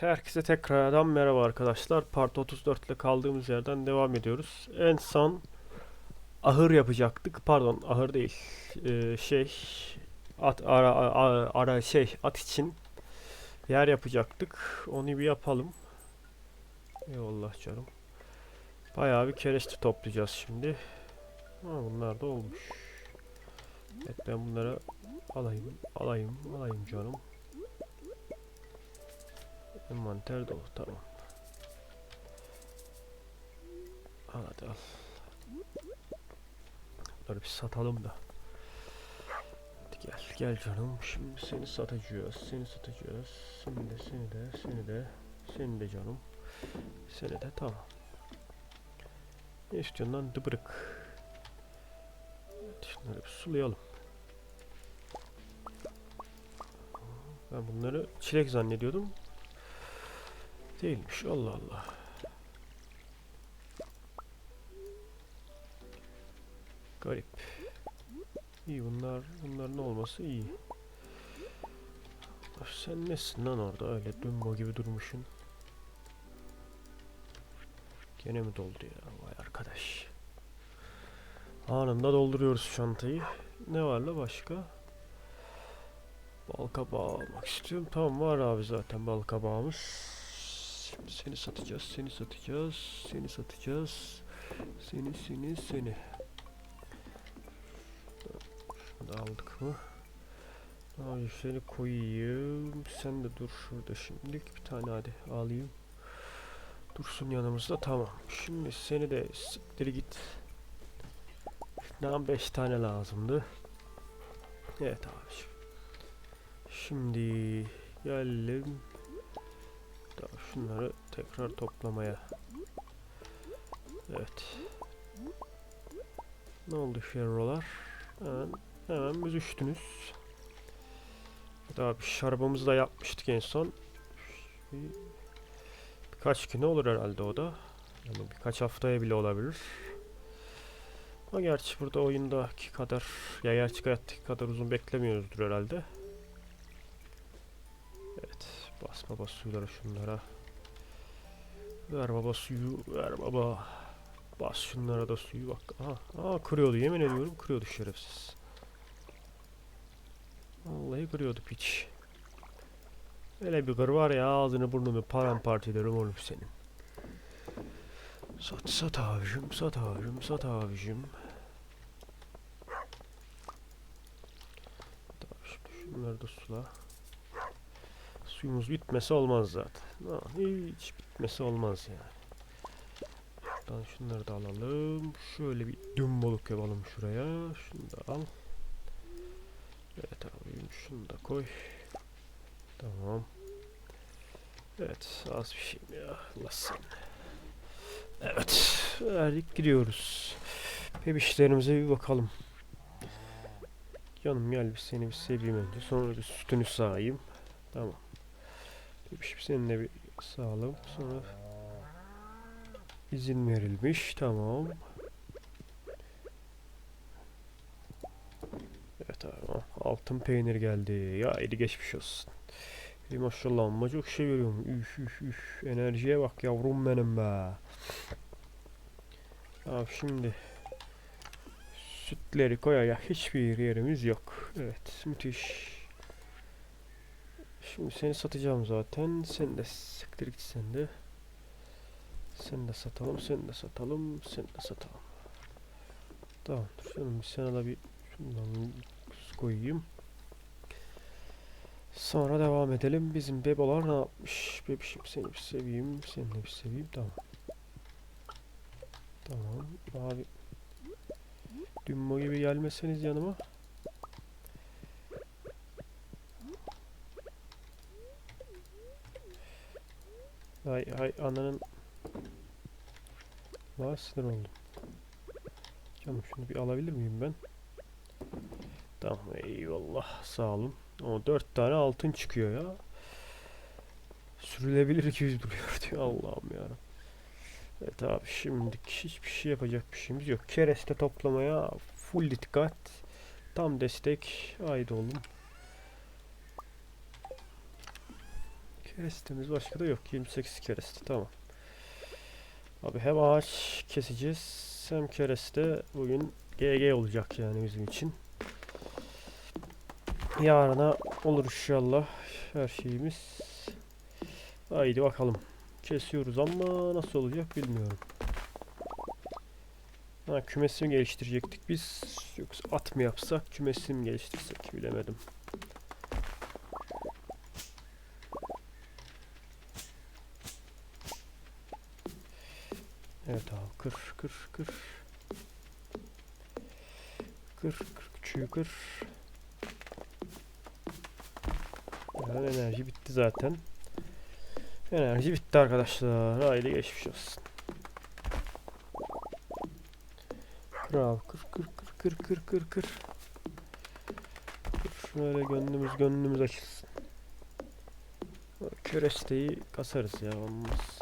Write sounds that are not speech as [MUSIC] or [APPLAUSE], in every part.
Herkese tekrardan merhaba arkadaşlar. Part 34 ile kaldığımız yerden devam ediyoruz. En son ahır yapacaktık. Pardon, ahır değil. Ee, şey at ara, ara, ara şey at için yer yapacaktık. Onu bir yapalım. Eyvallah canım. Bayağı bir kereste toplayacağız şimdi. Ha, bunlar da olmuş. Evet ben bunları alayım, alayım, alayım canım. Envanter dolu tamam. Al hadi al. Bunları bir satalım da. Hadi gel gel canım. Şimdi seni satacağız. Seni satacağız. Seni de seni de seni de seni de canım. Seni de tamam. Ne istiyorsun lan dıbırık. Evet, şunları bir sulayalım. Ben bunları çilek zannediyordum. Değilmiş. Allah Allah. Garip. İyi bunlar bunların olması iyi. Sen nesin lan orada öyle dumbo gibi durmuşsun. Gene mi doldu ya vay arkadaş. Anında dolduruyoruz çantayı. Ne var la başka? Bal kabağı almak istiyorum. Tamam var abi zaten bal kabağımız. Şimdi seni satacağız, seni satacağız, seni satacağız. Seni, seni, seni. Şunu da aldık mı? Abi seni koyayım. Sen de dur şurada şimdilik. Bir tane hadi alayım. Dursun yanımızda tamam. Şimdi seni de siktir git. Şundan 5 tane lazımdı. Evet abi. Şimdi geldim. Şunları tekrar toplamaya. Evet. Ne oldu Ferrolar? Hemen, hemen büzüştünüz. Daha bir şarabımızı da yapmıştık en son. Bir, birkaç güne olur herhalde o da. Yani birkaç haftaya bile olabilir. Ama gerçi burada oyundaki kadar ya gerçek hayattaki kadar uzun beklemiyoruzdur herhalde. Evet. Bas baba suylara şunlara. Ver baba suyu. Ver baba. Bas şunlara da suyu bak. Aha, aa kırıyordu yemin ediyorum kırıyordu şerefsiz. Vallahi kırıyordu piç. Öyle bir kır var ya ağzını burnunu paramparça ederim oğlum senin. Sat sat abicim sat abicim sat abicim. Tamam şimdi şunları da sula. Suyumuz bitmesi olmaz zaten. Hiç bitmesi olmaz yani. Şuradan şunları da alalım. Şöyle bir dumboluk yapalım şuraya. Şunu da al. Evet abim şunu da koy. Tamam. Evet az bir şey ya. Seni. Evet. Verdik gidiyoruz. Bebişlerimize bir bakalım. Canım gel bir seni bir seveyim önce. Sonra da sütünü sağayım. Tamam. Bebişim seninle bir sağalım. Sonra izin verilmiş. Tamam. Evet abi. Altın peynir geldi. Ya eli geçmiş olsun. İyi maşallah amma çok şey veriyorum. Üf üf üf. Enerjiye bak yavrum benim be. Abi şimdi sütleri koyaya hiçbir yerimiz yok. Evet müthiş. Şimdi seni satacağım zaten. Sen de siktir git sen de. Sen de satalım, sen de satalım, sen de satalım. Tamam, dur canım bir sana da bir şundan koyayım. Sonra devam edelim. Bizim bebolar ne yapmış? Bebişim seni bir seveyim, seni de bir seveyim. Tamam. Tamam. Abi. Dümmo gibi gelmeseniz yanıma. Hay hay ananın Vay sinir oldum. Canım şunu bir alabilir miyim ben? Tamam eyvallah sağ olun. O dört tane altın çıkıyor ya. Sürülebilir gibi duruyor [LAUGHS] diyor Allah'ım ya. Evet abi şimdi hiçbir şey yapacak bir şeyimiz yok. Kereste toplamaya full dikkat. Tam destek. Haydi oğlum. Kerestemiz başka da yok. 28 kereste tamam. Abi hem ağaç keseceğiz hem kereste bugün GG olacak yani bizim için. Yarına olur inşallah her şeyimiz. Haydi bakalım. Kesiyoruz ama nasıl olacak bilmiyorum. Ha, kümesi mi geliştirecektik biz yoksa at mı yapsak kümesi mi geliştirsek bilemedim. Evet abi kır kır kır. Kır kır küçüğü kır. Yani enerji bitti zaten. Enerji bitti arkadaşlar. Haydi geçmiş olsun. Kır kır kır kır kır kır kır. Kır şöyle gönlümüz gönlümüz açılsın. Keresteyi kasarız ya.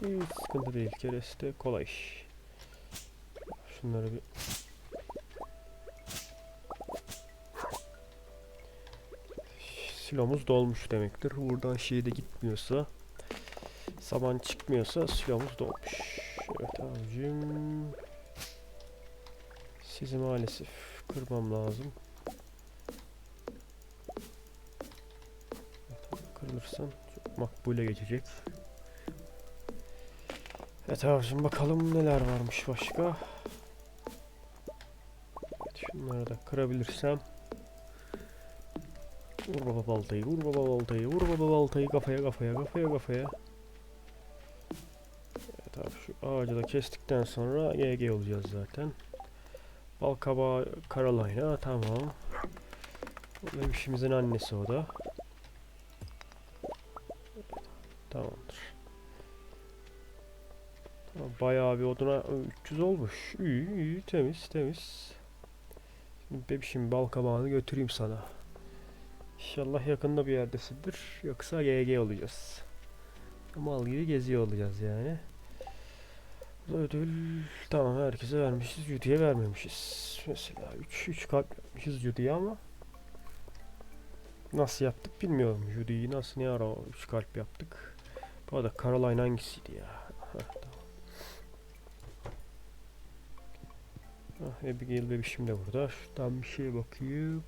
Hiç sıkıntı değil. Kereste kolay iş. Şunları bir Silomuz dolmuş demektir. Buradan şey de gitmiyorsa saman çıkmıyorsa silomuz dolmuş. Evet abicim. Sizi maalesef kırmam lazım. Kırılırsan makbule geçecek. Evet abicim bakalım neler varmış başka. Şunları da kırabilirsem. Vur baba baltayı, vur baba baltayı, vur baba baltayı kafaya kafaya kafaya kafaya. Evet abi şu ağacı da kestikten sonra GG olacağız zaten. Bal kabağı Carolina tamam. Benim işimizin annesi o da. Tamamdır. Tamam, bayağı bir oduna 300 olmuş. İyi iyi temiz temiz. Şimdi bebişim bal kabağını götüreyim sana. İnşallah yakında bir yerdesindir. Yoksa GG olacağız. Mal gibi geziyor olacağız yani. Ödül tamam herkese vermişiz. Judy'ye vermemişiz. Mesela 3 3 kalp yapmışız Judy'ye ama nasıl yaptık bilmiyorum. Judy'yi nasıl ne ara 3 kalp yaptık. Bu arada Caroline hangisiydi ya? Heh, tamam. Ah, Abigail bebişim de burada. Şuradan bir şeye bakayım.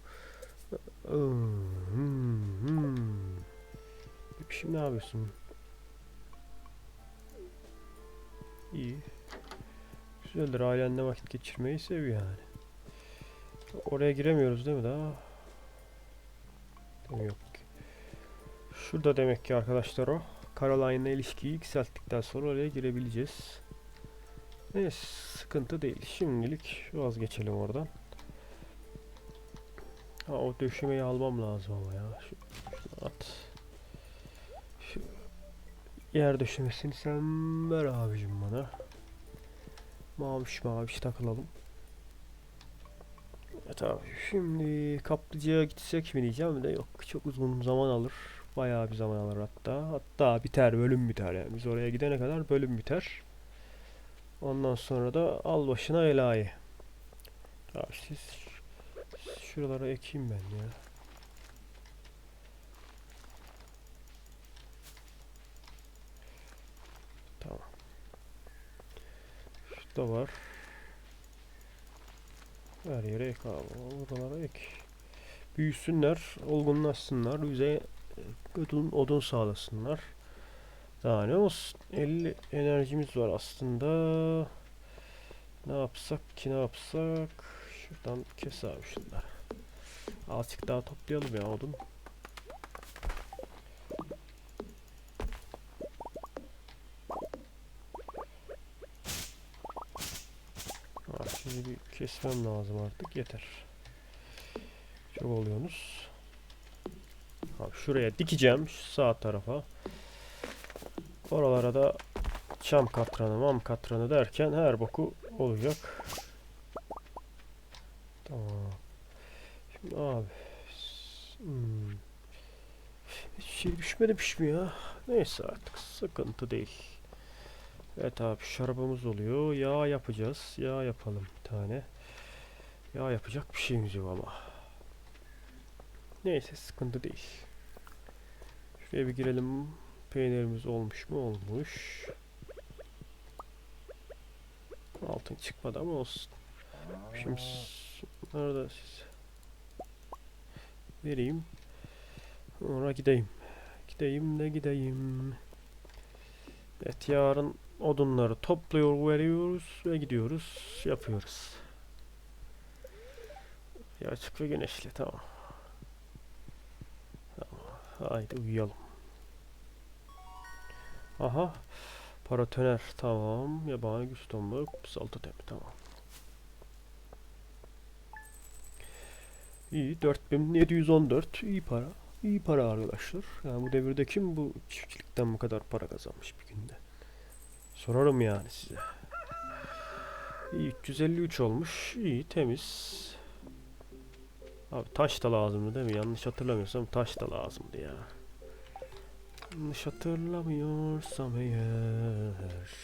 Hmm, hmm, hmm. Bebişim ne yapıyorsun? İyi. Güzeldir ailenle vakit geçirmeyi seviyor yani. Oraya giremiyoruz değil mi daha? Yok. Şurada demek ki arkadaşlar o. Caroline'la ilişkiyi yükselttikten sonra oraya girebileceğiz. Neyse sıkıntı değil. Şimdilik vazgeçelim oradan. Ha o döşemeyi almam lazım ama ya. Şu, şunu at. Şu yer döşemesini sen ver abicim bana. Maviş maviş takılalım. Evet abi şimdi kaplıcaya gitsek mi diyeceğim de yok çok uzun zaman alır. Bayağı bir zaman alır hatta. Hatta biter bölüm biter yani. Biz oraya gidene kadar bölüm biter. Ondan sonra da al başına elayı. Abi siz şuralara ekeyim ben ya. Tamam. Şurada var. Her yere ek abi. Oralara ek. Büyüsünler, olgunlaşsınlar, bize odun, odun sağlasınlar. Daha ne olsun? 50 enerjimiz var aslında. Ne yapsak ki ne yapsak? Şuradan kes abi şunları. Azıcık daha toplayalım ya odun. Ha, şimdi bir kesmem lazım artık yeter. Çok oluyorsunuz. Abi şuraya dikeceğim şu sağ tarafa. Oralara da çam katranı, mam katranı derken her boku olacak. Tamam. Şimdi abi. Hmm. Hiç şey düşmemiş mi ya? Neyse artık sıkıntı değil. Evet abi şarabımız oluyor. Yağ yapacağız. Yağ yapalım bir tane. Yağ yapacak bir şeyimiz yok ama. Neyse sıkıntı değil. Şuraya bir girelim. Peynirimiz olmuş mu? Olmuş. Altın çıkmadı ama olsun. Şimdi nerede siz? Vereyim. Sonra gideyim. Gideyim de gideyim. Evet yarın odunları topluyor veriyoruz ve gidiyoruz yapıyoruz. Ya açık ve güneşli tamam. Haydi uyuyalım. Aha. Paratoner tamam. Yabani güç tomruk. Salto temi tamam. İyi 4714 iyi para. İyi para arkadaşlar. Yani bu devirde kim bu çiftçilikten bu kadar para kazanmış bir günde? Sorarım yani size. İyi 353 olmuş. İyi temiz. Abi taş da lazımdı değil mi? Yanlış hatırlamıyorsam taş da lazımdı ya. Yanlış hatırlamıyorsam eğer.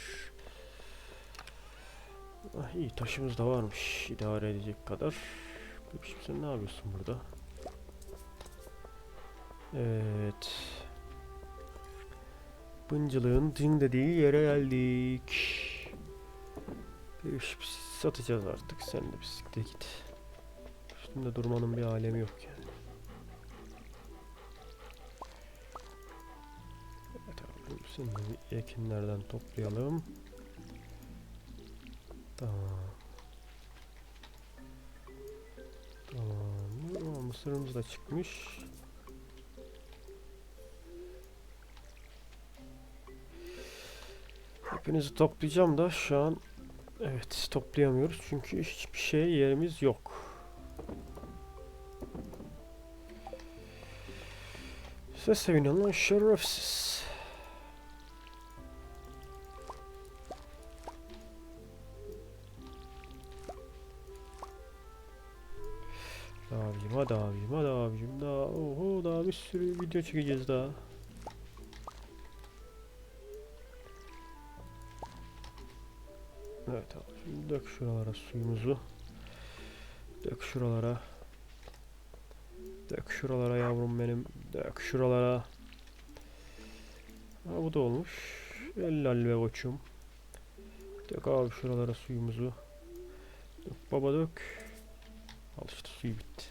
Ah, iyi taşımız da varmış. idare edecek kadar. Bebişim sen ne yapıyorsun burada? Evet. Bıncılığın dın dediği yere geldik. Bebişim satacağız artık. Sen de bisikte git. Üstünde durmanın bir alemi yok yani. Evet abi. Şimdi ekinlerden toplayalım. Tamam. Tamam. Aa, mısırımız da çıkmış. Hepinizi toplayacağım da şu an evet toplayamıyoruz çünkü hiçbir şey yerimiz yok. Size sevinen lan şerefsiz. Abicim hadi abicim hadi abicim daha oho daha bir sürü video çekeceğiz daha. Evet abi şimdi dök şuralara suyumuzu. Dök şuralara. Dök şuralara yavrum benim. Dök şuralara. Ha bu da olmuş. Helal be koçum. Dök abi şuralara suyumuzu. Dök baba dök. Al işte suyu bitti.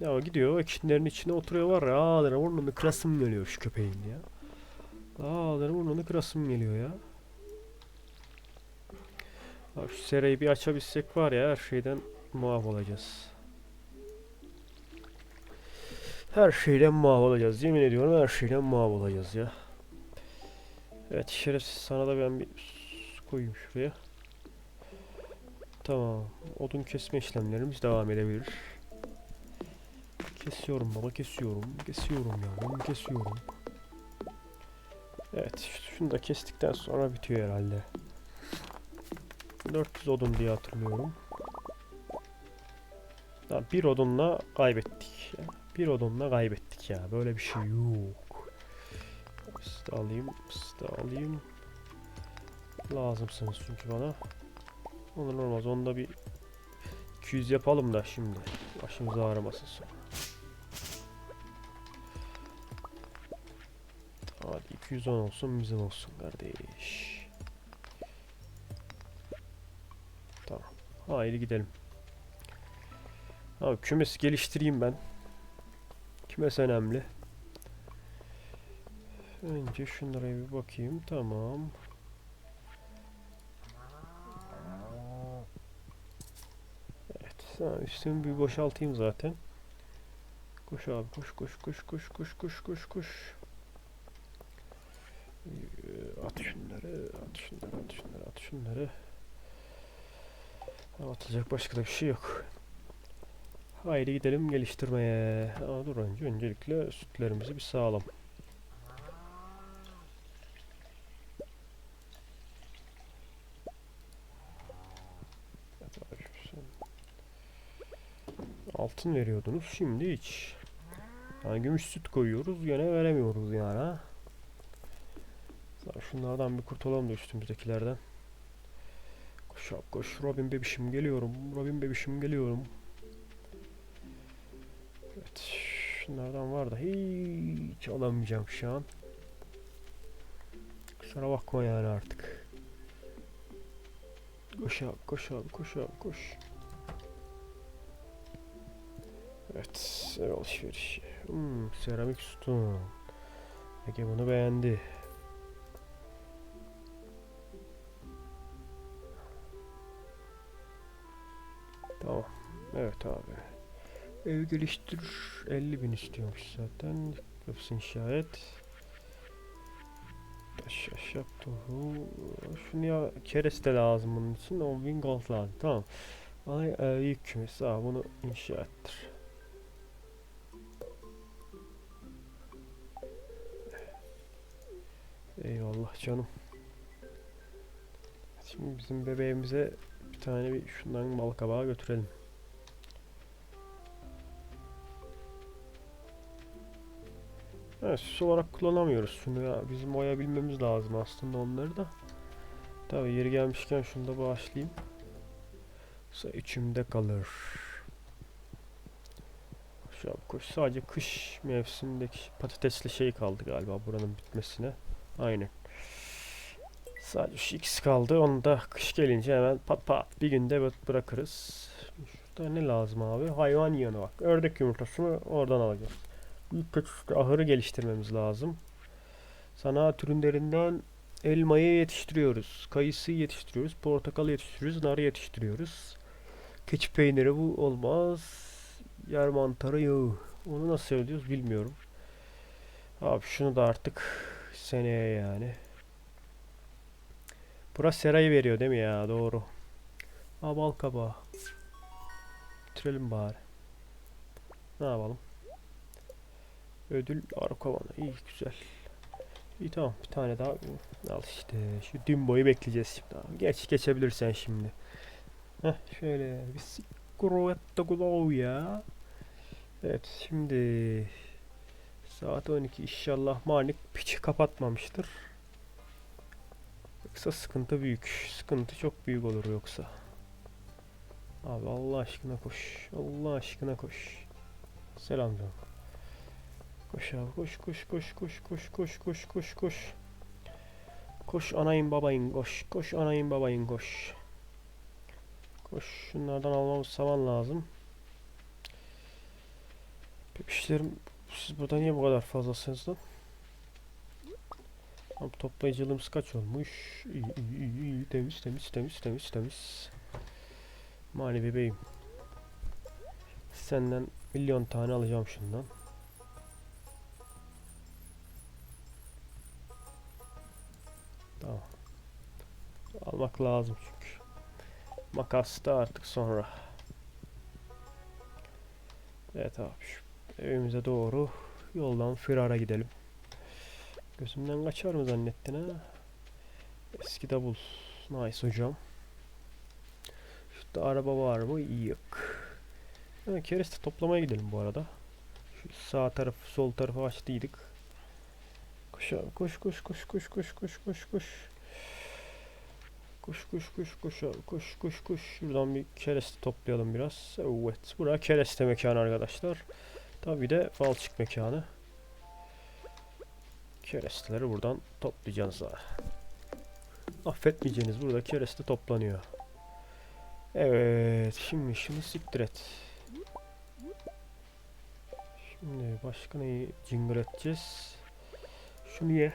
Ya gidiyor ekinlerin içine oturuyor var ya. Ağzına burnunu kırasım geliyor şu köpeğin ya. Ağzına burnunu kırasım geliyor ya. Abi şu serayı bir açabilsek var ya her şeyden muaf olacağız. Her şeyden muaf olacağız. Yemin ediyorum her şeyden muaf olacağız ya. Evet şerefsiz sana da ben bir koyayım şuraya. Tamam. Odun kesme işlemlerimiz devam edebilir. Kesiyorum baba kesiyorum. Kesiyorum yavrum kesiyorum. Evet şunu da kestikten sonra bitiyor herhalde. 400 odun diye hatırlıyorum. Ha, bir odunla kaybettik. Bir odunla kaybettik ya. Böyle bir şey yok. De alayım. De alayım. Lazımsınız çünkü bana. Olur olmaz. Onda bir 200 yapalım da şimdi. Başımız ağrımasın sonra. Hadi 210 olsun bizim olsun kardeş. Tamam. Haydi gidelim. Abi kümesi geliştireyim ben. Kümes önemli. Önce şunlara bir bakayım. Tamam. Evet. Tamam, üstümü bir boşaltayım zaten. Koş abi koş koş koş koş koş koş koş koş. Ee, At şunları, at şunları, at şunları, at şunları. Atılacak başka da bir şey yok. Haydi gidelim geliştirmeye. Ama dur önce öncelikle sütlerimizi bir sağlam. Altın veriyordunuz şimdi hiç. Yani gümüş süt koyuyoruz gene veremiyoruz yani ha. Şunlardan bir kurtulalım da üstümüzdekilerden. Koş koş Robin bebişim geliyorum. Robin bebişim geliyorum. Evet. Şunlardan var da hiç alamayacağım şu an. Kusura bakma yani artık. Koş abi koş abi koş abi koş. Evet ev alışverişi. Hmm, seramik sütun. Ege bunu beğendi. Tamam. Evet abi. Ev geliştir 50 bin istiyormuş zaten. Yapsın şayet. Taş ahşap tohu. Şunu ya kereste lazım bunun için. 10 bin gold lazım. Tamam. Ay e, yük kümesi. Aa, bunu inşa ettir. Eyvallah canım. Şimdi bizim bebeğimize bir tane bir şundan bal kabağı götürelim. Evet, süs olarak kullanamıyoruz şunu ya. Bizim oyabilmemiz lazım aslında onları da. Tabii yeri gelmişken şunu da bağışlayayım. Sa içimde kalır. Şu an koş sadece kış mevsimindeki patatesli şey kaldı galiba buranın bitmesine. Aynen. Sadece şu ikisi kaldı. Onu da kış gelince hemen pat pat bir günde bı- bırakırız. Şurada ne lazım abi? Hayvan yığını bak. Ördek yumurtasını oradan alacağız. Kaçışta ahırı geliştirmemiz lazım. Zanaat ürünlerinden elmayı yetiştiriyoruz. Kayısıyı yetiştiriyoruz. Portakal yetiştiriyoruz. Nar yetiştiriyoruz. Keçi peyniri bu olmaz. Yer mantarı yağı. Onu nasıl söylüyoruz bilmiyorum. Abi şunu da artık seneye yani. Burası serayı veriyor değil mi ya? Doğru. Aa bal kabağı. Bitirelim bari. Ne yapalım? Ödül arı kovanı. İyi güzel. İyi tamam bir tane daha. Al işte. Şu Dimbo'yu bekleyeceğiz şimdi. Abi. Geç geçebilirsen şimdi. Heh şöyle. Bir Sikruetta glow ya. Evet şimdi saat 12 inşallah Manik piçi kapatmamıştır. Yoksa sıkıntı büyük. Sıkıntı çok büyük olur yoksa. Abi Allah aşkına koş. Allah aşkına koş. Selam canım. Koş abi koş koş koş koş koş koş koş koş koş. Koş anayın babayın koş. Koş anayın babayın koş. Koş şunlardan almamız saman lazım. Bebişlerim siz burada niye bu kadar fazlasınız lan? Tam toplayıcılığımız kaç olmuş? Temiz temiz temiz temiz temiz. Mani bebeğim. Senden milyon tane alacağım şundan. Almak lazım çünkü. Makas da artık sonra. Evet abi şu evimize doğru yoldan firara gidelim. Gözümden kaçar mı zannettin ha? Eski davul. Nice hocam. Şurada araba var mı? Yok. Ha, kereste toplamaya gidelim bu arada. Şu sağ tarafı sol tarafı açtıydık. Koş abi koş koş koş koş koş koş koş koş. Koş koş koş koş abi koş. Şuradan bir kereste toplayalım biraz. Evet. Bura kereste mekanı arkadaşlar. Tabi de balçık mekanı. Keresteleri buradan toplayacağız daha. Affetmeyeceğiniz burada kereste toplanıyor. Evet. Şimdi şunu siktir et. Şimdi başka neyi cingır edeceğiz? Şunu ye.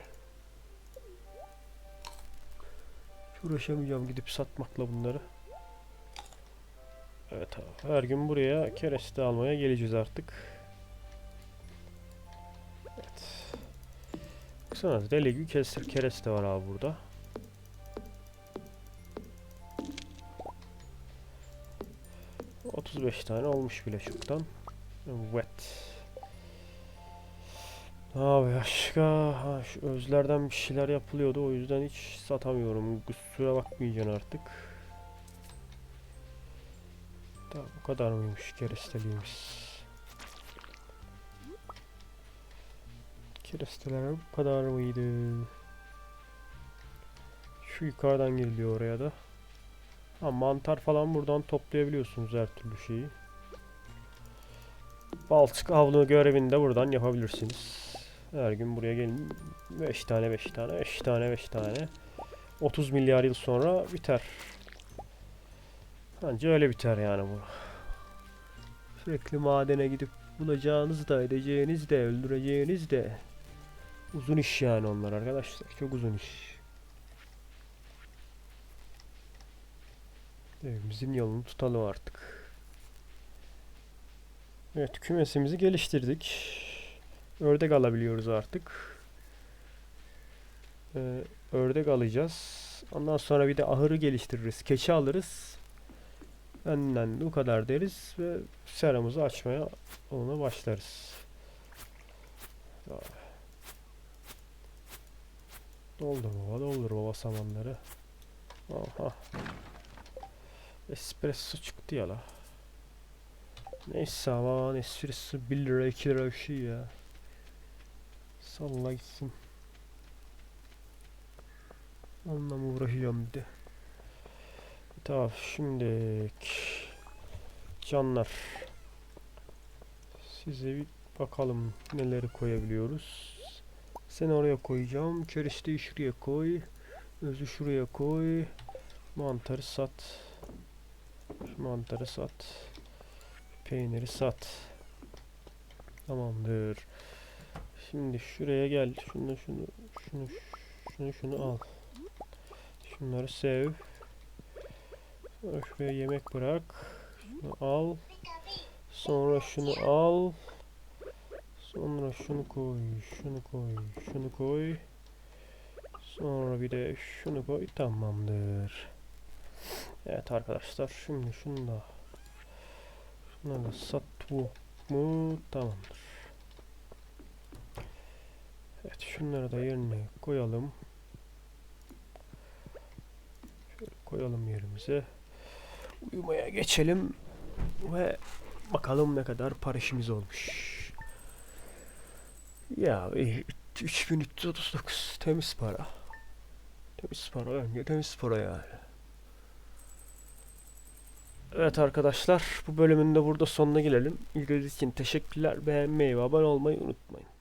Hiç uğraşamayacağım gidip satmakla bunları. Evet abi. Her gün buraya kereste almaya geleceğiz artık. Evet. Baksana deli gibi kesir kereste var abi burada. Beş tane olmuş bile çoktan. Evet. Abi başka ha, şu özlerden bir şeyler yapılıyordu o yüzden hiç satamıyorum. Kusura bakmayacaksın artık. Tamam bu kadar mıymış keresteliğimiz? Keresteler bu kadar mıydı? Şu yukarıdan giriliyor oraya da. Ha, mantar falan buradan toplayabiliyorsunuz her türlü şeyi. Balçık avlu görevini de buradan yapabilirsiniz. Her gün buraya gelin 5 tane 5 tane 5 tane 5 tane 30 milyar yıl sonra biter. Bence öyle biter yani bu. Sürekli madene gidip bulacağınız da edeceğiniz de öldüreceğiniz de uzun iş yani onlar arkadaşlar. Çok uzun iş. Evimizin yolunu tutalım artık. Evet kümesimizi geliştirdik. Ördek alabiliyoruz artık. Ee, ördek alacağız. Ondan sonra bir de ahırı geliştiririz. Keçi alırız. Benden bu kadar deriz ve seramızı açmaya ona başlarız. Doldur baba, doldur baba samanları. Aha. Espresso çıktı ya la. Neyse aman espresso 1 lira 2 lira bir şey ya. Salla gitsin. Onunla mı uğraşacağım bir de. Tamam şimdi canlar size bir bakalım neleri koyabiliyoruz. Seni oraya koyacağım. Keresteyi şuraya koy. Özü şuraya koy. Mantarı sat. Şu mantarı sat. Peyniri sat. Tamamdır. Şimdi şuraya gel. Şunu şunu şunu şunu şunu al. Şunları sev. Şuraya yemek bırak. Şunu al. Sonra şunu al. Sonra şunu koy. Şunu koy. Şunu koy. Sonra bir de şunu koy. Tamamdır. Evet arkadaşlar. Şimdi şunu da şunu da sat bu mu? Tamamdır. Evet şunları da yerine koyalım. Şöyle koyalım yerimize. Uyumaya geçelim ve bakalım ne kadar para olmuş. Ya iyi, 3339 temiz para. Temiz para bence temiz para yani. Evet arkadaşlar bu bölümün de burada sonuna gelelim. İlginiz için teşekkürler. Beğenmeyi ve abone olmayı unutmayın.